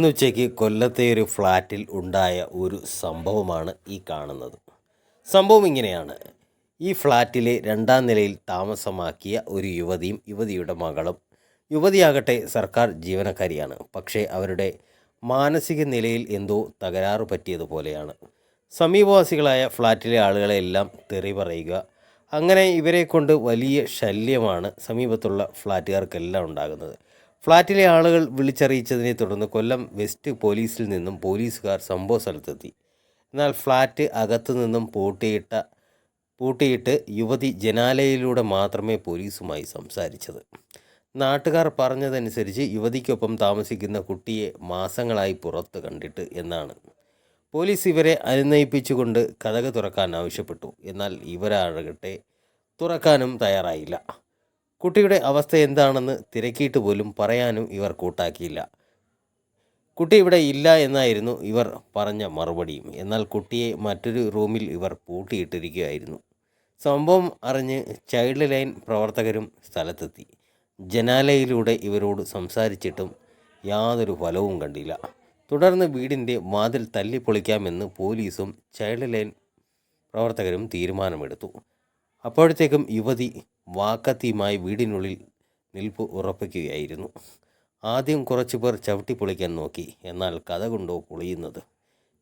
ഇന്ന് ഉച്ചയ്ക്ക് കൊല്ലത്തെ ഒരു ഫ്ലാറ്റിൽ ഉണ്ടായ ഒരു സംഭവമാണ് ഈ കാണുന്നത്. സംഭവം ഇങ്ങനെയാണ്. ഈ ഫ്ലാറ്റിലെ രണ്ടാം നിലയിൽ താമസമാക്കിയ ഒരു യുവതിയും യുവതിയുടെ മകളും യുവതിയാകട്ടെ സർക്കാർ ജീവനക്കാരിയാണ്. പക്ഷേ അവരുടെ മാനസിക നിലയിൽ എന്തോ തകരാറ് പറ്റിയതുപോലെയാണ്. സമീപവാസികളായ ഫ്ലാറ്റിലെ ആളുകളെല്ലാം തെറി പറയുക അങ്ങനെ ഇവരെ കൊണ്ട് വലിയ ശല്യമാണ് സമീപത്തുള്ള ഫ്ലാറ്റുകാർക്കെല്ലാം ഉണ്ടാകുന്നത്. ഫ്ലാറ്റിലെ ആളുകൾ വിളിച്ചറിയിച്ചതിനെ തുടർന്ന് കൊല്ലം വെസ്റ്റ് പോലീസിൽ നിന്നും പോലീസുകാർ സംഭവ സ്ഥലത്തെത്തി. എന്നാൽ ഫ്ളാറ്റ് അകത്തു നിന്നും പൂട്ടിയിട്ട പൂട്ടിയിട്ട് യുവതി ജനാലയിലൂടെ മാത്രമേ പോലീസുമായി സംസാരിച്ചത്. നാട്ടുകാർ പറഞ്ഞതനുസരിച്ച് യുവതിക്കൊപ്പം താമസിക്കുന്ന കുട്ടിയെ മാസങ്ങളായി പുറത്ത് കണ്ടിട്ട് എന്നാണ്. പോലീസ് ഇവരെ അനുനയിപ്പിച്ചുകൊണ്ട് കഥക് തുറക്കാൻ ആവശ്യപ്പെട്ടു. എന്നാൽ ഇവരാകട്ടെ തുറക്കാനും തയ്യാറായില്ല. കുട്ടിയുടെ അവസ്ഥ എന്താണെന്ന് തിരക്കിയിട്ട് പോലും പറയാനും ഇവർ കൂട്ടാക്കിയില്ല. കുട്ടി ഇവിടെ ഇല്ല എന്നായിരുന്നു ഇവർ പറഞ്ഞ മറുപടിയും. എന്നാൽ കുട്ടിയെ മറ്റൊരു റൂമിൽ ഇവർ പൂട്ടിയിട്ടിരിക്കുകയായിരുന്നു. സംഭവം അറിഞ്ഞ് ചൈൽഡ് ലൈൻ പ്രവർത്തകരും സ്ഥലത്തെത്തി. ജനാലയിലൂടെ ഇവരോട് സംസാരിച്ചിട്ടും യാതൊരു ഫലവും കണ്ടില്ല. തുടർന്ന് വീടിന്റെ വാതിൽ തല്ലിപ്പൊളിക്കാമെന്ന് പോലീസും ചൈൽഡ് ലൈൻ പ്രവർത്തകരും തീരുമാനമെടുത്തു. അപ്പോഴത്തേക്കും യുവതി വാക്കത്തിയുമായി വീടിനുള്ളിൽ നിൽപ്പ് ഉറപ്പിക്കുകയായിരുന്നു. ആദ്യം കുറച്ചു പേർ ചവിട്ടി പൊളിക്കാൻ നോക്കി. എന്നാൽ കഥ കൊണ്ടോ പൊളിയുന്നത്.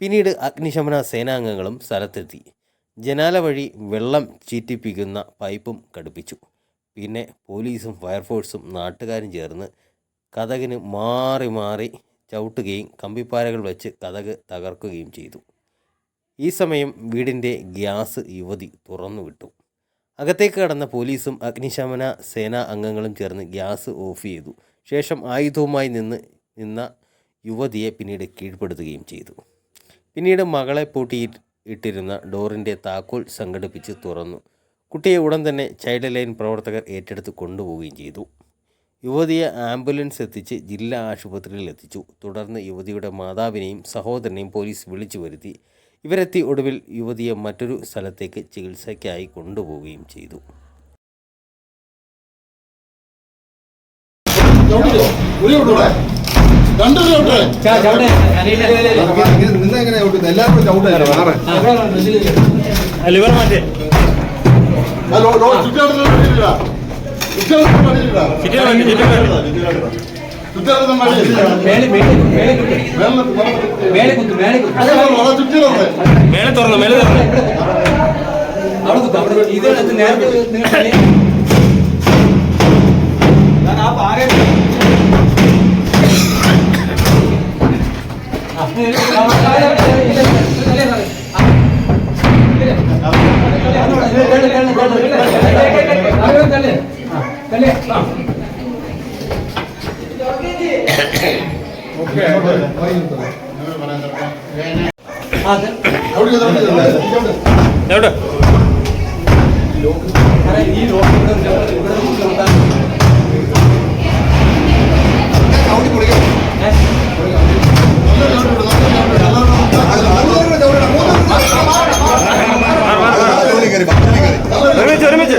പിന്നീട് അഗ്നിശമന സേനാംഗങ്ങളും സ്ഥലത്തെത്തി. ജനാല വഴി വെള്ളം ചീറ്റിപ്പിക്കുന്ന പൈപ്പും ഘടിപ്പിച്ചു. പിന്നെ പോലീസും ഫയർഫോഴ്സും നാട്ടുകാരും ചേർന്ന് കഥകിന് മാറി മാറി ചവിട്ടുകയും കമ്പിപ്പാരകൾ വെച്ച് കഥക് തകർക്കുകയും ചെയ്തു. ഈ സമയം വീടിന്റെ ഗ്യാസ് യുവതി തുറന്നുവിട്ടു. അകത്തേക്ക് കടന്ന പോലീസും അഗ്നിശമന സേനാ അംഗങ്ങളും ചേർന്ന് ഗ്യാസ് ഓഫ് ചെയ്തു. ശേഷം ആയുധവുമായി നിന്ന് നിന്ന യുവതിയെ പിന്നീട് കീഴ്പ്പെടുത്തുകയും ചെയ്തു. പിന്നീട് മകളെ പൂട്ടി ഇട്ടിരുന്ന ഡോറിന്റെ താക്കോൽ സംഘടിപ്പിച്ച് തുറന്നു. കുട്ടിയെ ഉടൻ തന്നെ ചൈൽഡ് ലൈൻ പ്രവർത്തകർ ഏറ്റെടുത്ത് കൊണ്ടുപോവുകയും ചെയ്തു. യുവതിയെ ആംബുലൻസ് എത്തിച്ച് ജില്ലാ ആശുപത്രിയിൽ എത്തിച്ചു. തുടർന്ന് യുവതിയുടെ മാതാവിനെയും സഹോദരനെയും പോലീസ് വിളിച്ചു വരുത്തി. ഇവരെത്തി ഒടുവിൽ യുവതിയെ മറ്റൊരു സ്ഥലത്തേക്ക് ചികിത്സയ്ക്കായി കൊണ്ടുപോവുകയും ചെയ്തു. ലിവർ മാറ്റേ മേലെ മേലെ മേലെ மேலே தொடரல மேலே தொடரல இதே நேரத்தில் എവിടെ ഈ ഇവിടെ ഒരുമിച്ച് ഒരുമിച്ച്